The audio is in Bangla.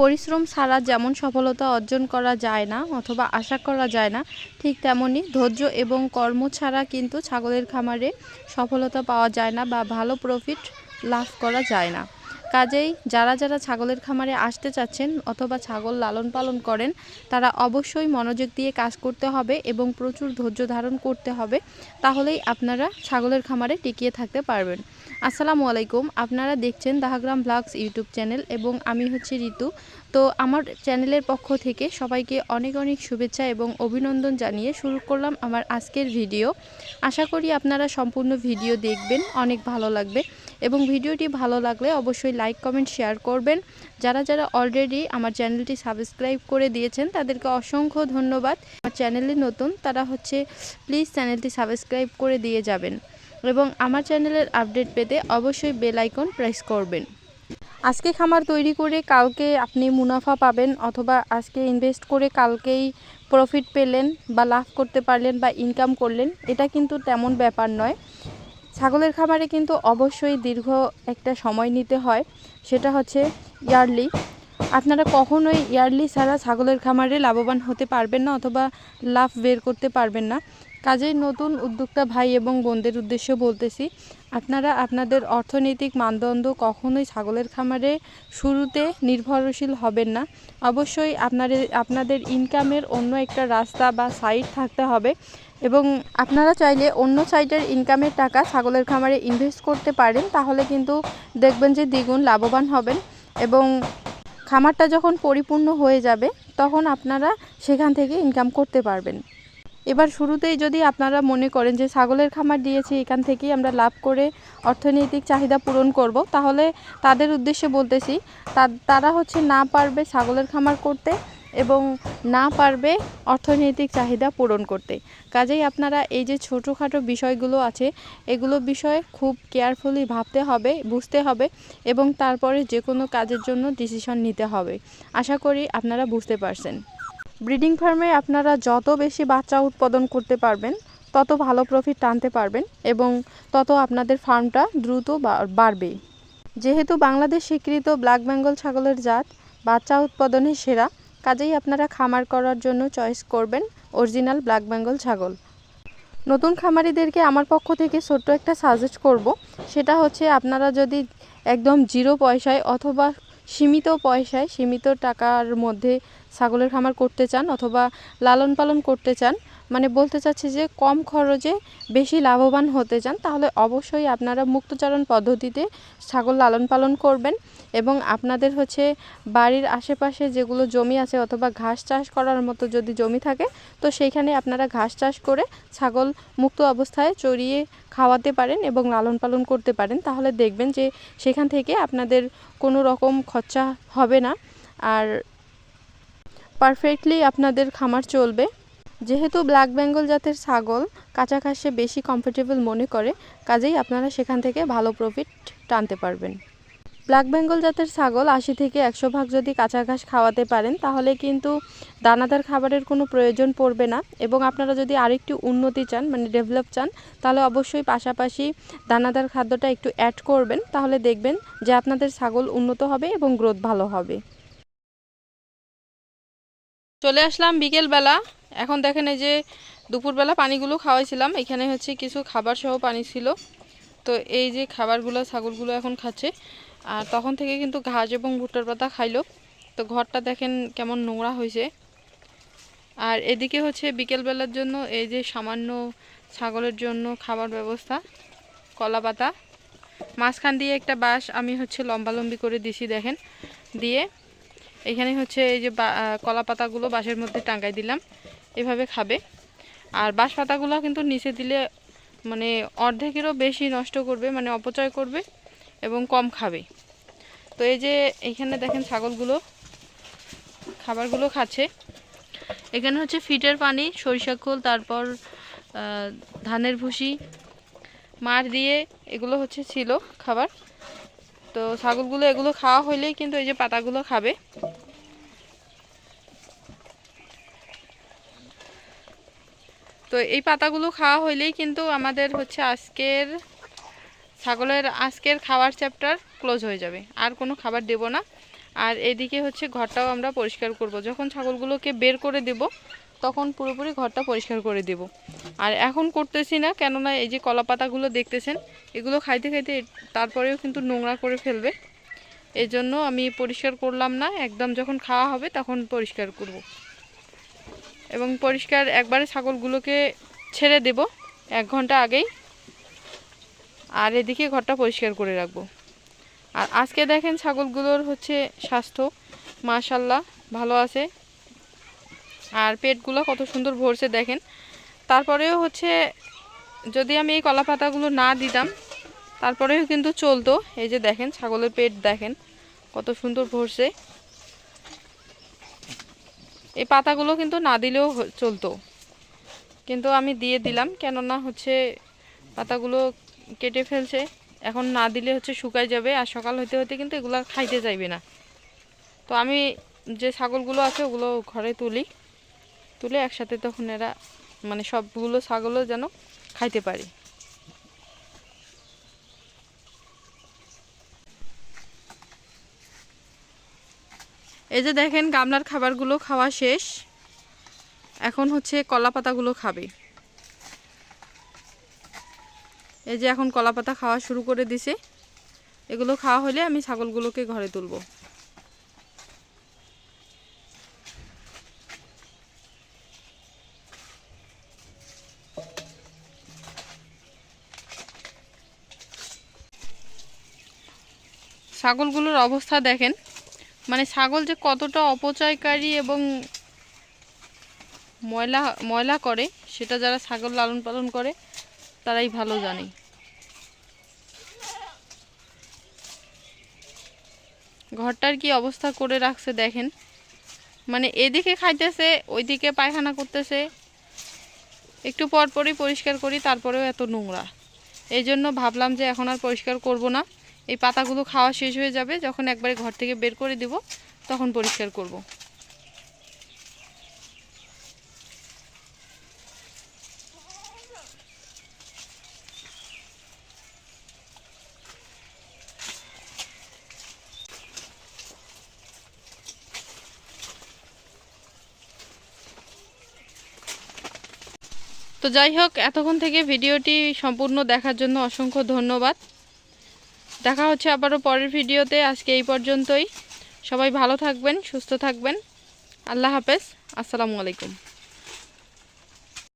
পরিশ্রম ছাড়া যেমন সফলতা অর্জন করা যায় না অথবা আশা করা যায় না, ঠিক তেমনই ধৈর্য এবং কর্ম ছাড়া কিন্তু ছাগলের খামারে সফলতা পাওয়া যায় না বা ভালো প্রফিট লাভ করা যায় না। কাজেই যারা যারা ছাগলের খামারে আসতে চাচ্ছেন অথবা ছাগল লালন পালন করেন, তারা অবশ্যই মনোযোগ দিয়ে কাজ করতে হবে এবং প্রচুর ধৈর্য ধারণ করতে হবে, তাহলেই আপনারা ছাগলের খামারে টিকিয়ে থাকতে পারবেন। আসসালামু আলাইকুম, আপনারা দেখছেন দাহাগ্রাম ব্লগস ইউটিউব চ্যানেল এবং আমি হচ্ছে ঋতু। তো আমার চ্যানেলের পক্ষ থেকে সবাইকে অনেক অনেক শুভেচ্ছা এবং অভিনন্দন জানিয়ে শুরু করলাম আমার আজকের ভিডিও। আশা করি আপনারা সম্পূর্ণ ভিডিও দেখবেন, অনেক ভালো লাগবে এবং ভিডিওটি ভালো লাগলে অবশ্যই লাইক, কমেন্ট, শেয়ার করবেন। যারা যারা অলরেডি আমার চ্যানেলটি সাবস্ক্রাইব করে দিয়েছেন, তাদেরকে অসংখ্য ধন্যবাদ। আমার চ্যানেলে নতুন, তারা হচ্ছে প্লিজ চ্যানেলটি সাবস্ক্রাইব করে দিয়ে যাবেন এবং আমার চ্যানেলের আপডেট পেতে অবশ্যই বেল আইকন প্রেস করবেন। আজকে খামার তৈরি করে কালকে আপনি মুনাফা পাবেন অথবা আজকে ইনভেস্ট করে কালকেই প্রফিট পেলেন বা লাভ করতে পারলেন বা ইনকাম করলেন, এটা কিন্তু তেমন ব্যাপার নয়। ছাগলের খামারে কিন্তু অবশ্যই দীর্ঘ একটা সময় নিতে হয়, সেটা হচ্ছে ইয়ারলি আপনারা কখনোই ইয়ারলি ছাড়া ছাগলের খামারে লাভবান হতে পারবেন না অথবা লাভ বের করতে পারবেন না। কাজেই নতুন উদ্যোক্তা ভাই এবং বোনদের উদ্দেশ্যে বলতেছি, আপনারা আপনাদের অর্থনৈতিক মানদণ্ড কখনোই ছাগলের খামারে শুরুতে নির্ভরশীল হবেন না। অবশ্যই আপনাদের আপনাদের ইনকামের অন্য একটা রাস্তা বা সাইড থাকতে হবে এবং আপনারা চাইলে অন্য সাইডের ইনকামের টাকা ছাগলের খামারে ইনভেস্ট করতে পারেন, তাহলে কিন্তু দেখবেন যে দ্বিগুণ লাভবান হবেন এবং খামারটা যখন পরিপূর্ণ হয়ে যাবে, তখন আপনারা সেখান থেকে ইনকাম করতে পারবেন। এবার শুরুতেই যদি আপনারা মনে করেন যে ছাগলের খামার দিয়েছি, এখান থেকেই আমরা লাভ করে অর্থনৈতিক চাহিদা পূরণ করব, তাহলে তাদের উদ্দেশ্যে বলতেছি তারা হচ্ছে না পারবে ছাগলের খামার করতে এবং না পারবে অর্থনৈতিক চাহিদা পূরণ করতে। কাজেই আপনারা এই যে ছোটোখাটো বিষয়গুলো আছে, এগুলো বিষয়ে খুব কেয়ারফুলি ভাবতে হবে, বুঝতে হবে এবং তারপরে যে কোনো কাজের জন্য ডিসিশন নিতে হবে। আশা করি আপনারা বুঝতে পারছেন। ব্রিডিং ফার্মে আপনারা যত বেশি বাচ্চা উৎপাদন করতে পারবেন, তত ভালো প্রফিট টানতে পারবেন এবং তত আপনাদের ফার্মটা দ্রুত বাড়বে। যেহেতু বাংলাদেশ স্বীকৃত ব্ল্যাক বেঙ্গল ছাগলের জাত, বাচ্চা উৎপাদনে সেরা, কাজেই আপনারা খামার করার জন্য চয়েস করবেন অরিজিনাল ব্ল্যাক বেঙ্গল ছাগল। নতুন খামারিদেরকে আমার পক্ষ থেকে ছোট্ট একটা সাজেস্ট করব, সেটা হচ্ছে আপনারা যদি একদম জিরো পয়সায় অথবা সীমিত পয়সায় সীমিত টাকার মধ্যে ছাগলের খামার করতে চান অথবা লালন পালন করতে চান মানে বলতে চাচ্ছি যে কম খরচে বেশি লাভবান হতে চান, তাহলে অবশ্যই আপনারা মুক্তচারণ পদ্ধতিতে ছাগল লালন পালন করবেন এবং আপনাদের হচ্ছে বাড়ির আশেপাশে যেগুলো জমি আছে অথবা ঘাস চাষ করার মতো যদি জমি থাকে, তো সেইখানে আপনারা ঘাস চাষ করে ছাগল মুক্ত অবস্থায় চড়িয়ে খাওয়াতে পারেন এবং লালন পালন করতে পারেন। তাহলে দেখবেন যে সেখান থেকে আপনাদের কোনো রকম খরচা হবে না। আর পারফেক্টলি আপনাদের খামার চলবে। যেহেতু ব্ল্যাক বেঙ্গল জাতের ছাগল কাঁচা ঘাসে বেশি কমফোর্টেবল মনে করে, কাজেই আপনারা সেখান থেকে ভালো প্রফিট টানতে পারবেন। ব্ল্যাক বেঙ্গল জাতের ছাগল আশি থেকে একশো ভাগ যদি কাঁচা ঘাস খাওয়াতে পারেন, তাহলে কিন্তু দানাদার খাবারের কোনো প্রয়োজন পড়বে না এবং আপনারা যদি আরেকটু উন্নতি চান মানে ডেভেলপ চান, তাহলে অবশ্যই পাশাপাশি দানাদার খাদ্যটা একটু অ্যাড করবেন, তাহলে দেখবেন যে আপনাদের ছাগল উন্নত হবে এবং গ্রোথ ভালো হবে। চলে আসলাম বিকেলবেলা। এখন দেখেন এই যে দুপুরবেলা পানিগুলো খাওয়াইছিলাম। এখানে হচ্ছে কিছু খাবার সহ পানি ছিল। তো এই যে খাবারগুলো, ছাগলগুলো এখন খাচ্ছে। আর তখন থেকে কিন্তু ঘাস এবং ভুট্টার পাতা খাইলো। তো ঘরটা দেখেন কেমন নোংরা হয়েছে আর এদিকে হচ্ছে বিকেলবেলার জন্য এই যে সামান্য ছাগলের জন্য খাবার ব্যবস্থা, কলা পাতা। মাঝখান দিয়ে একটা বাঁশ আমি হচ্ছে লম্বালম্বি করে দিছি দেখেন। দিয়ে এখানে হচ্ছে এই যে কলা পাতাগুলো বাঁশের মধ্যে টাঙ্গাই দিলাম। এভাবে খাবে। আর বাঁশ পাতাগুলো কিন্তু নিচে দিলে মানে অর্ধেকেরও বেশি নষ্ট করবে মানে অপচয় করবে এবং কম খাবে। তো এই যে এখানে দেখেন ছাগলগুলো, খাবারগুলো খাচ্ছে। এখানে হচ্ছে ফিটের পানি সরিষা খোল, তারপর ধানের ভুসি, মার দিয়ে এগুলো হচ্ছে ছিল খাবার। তো ছাগলগুলো এগুলো খাওয়া হইলেই কিন্তু এই যে পাতাগুলো খাবে। তো এই পাতাগুলো খাওয়া হইলেই কিন্তু আমাদের হচ্ছে আজকের ছাগলের আজকের খাবার চ্যাপ্টার ক্লোজ হয়ে যাবে। আর কোনো খাবার দেব না। আর এদিকে হচ্ছে ঘরটাও আমরা পরিষ্কার করব। যখন ছাগলগুলোকে বের করে দেব, তখন পুরোপুরি ঘরটা পরিষ্কার করে দেব। আর এখন করতেছি না, কেননা এই যে কলা পাতাগুলো দেখতেছেন, এগুলো খাইতে খাইতে তারপরেও কিন্তু নোংরা করে ফেলবে। এই জন্য আমি পরিষ্কার করলাম না। একদম যখন খাওয়া হবে, তখন পরিষ্কার করব। এবং পরিষ্কার একবারে ছাগলগুলোকে ছেড়ে দেব এক ঘণ্টা আগেই। আর এদিকে ঘরটা পরিষ্কার করে রাখব। আর আজকে দেখেন ছাগলগুলোর হচ্ছে স্বাস্থ্য। মাশাল্লাহ ভালো আছে। আর পেটগুলো কত সুন্দর ভরছে দেখেন। তারপরেও হচ্ছে যদি আমি এই কলা পাতাগুলো না দিতাম, তারপরেও কিন্তু চলতো। এই যে দেখেন, ছাগলের পেট দেখেন, কত সুন্দর ভরছে। এই পাতাগুলো কিন্তু না দিলেও চলতো। কিন্তু আমি দিয়ে দিলাম, কেননা হচ্ছে পাতাগুলো কেটে ফেলছে। এখন না দিলে হচ্ছে শুকায় যাবে, আর সকাল হতে হতে কিন্তু এগুলো খাইতে যাইবে না। তো আমি যে ছাগলগুলো আছে ওগুলো ঘরে তুলি। তুলে একসাথে তখন এরা মানে সবগুলো ছাগলও যেন খাইতে পারি। এই যে দেখেন গামলার খাবারগুলো খাওয়া শেষ। এখন হচ্ছে কলা পাতাগুলো খাবে। এই যে এখন কলা পাতা খাওয়া শুরু করে দিছে। এগুলো খাওয়া হলে আমি ছাগলগুলোকে ঘরে তুলবো। ছাগলগুলোর অবস্থা দেখেন। মানে ছাগল যে কতটা অপচয়কারী এবং ময়লা ময়লা করে, সেটা যারা ছাগল লালন পালন করে, তারাই ভালো জানে। ঘরটার কি অবস্থা করে রাখছে দেখেন। মানে এদিকে খাইতেছে, ওইদিকে পায়খানা করতেছে। একটু পরপরই পরিষ্কার করি, তারপরেও এত নোংরা। এই জন্য ভাবলাম যে এখন আর পরিষ্কার করব না। এই পাতাগুলো খাওয়া শেষ হয়ে যাবে যখন একবারে ঘর থেকে বের করে দিব, তখন পরিষ্কার করব। তো যাই হোক, এতক্ষণ থেকে ভিডিওটি সম্পূর্ণ দেখার জন্য অসংখ্য ধন্যবাদ দেখা হচ্ছে আবারও পরের ভিডিওতে। আজকে এই পর্যন্তই। সবাই ভালো থাকবেন, সুস্থ থাকবেন। আল্লাহ হাফেজ। আসসালামু আলাইকুম।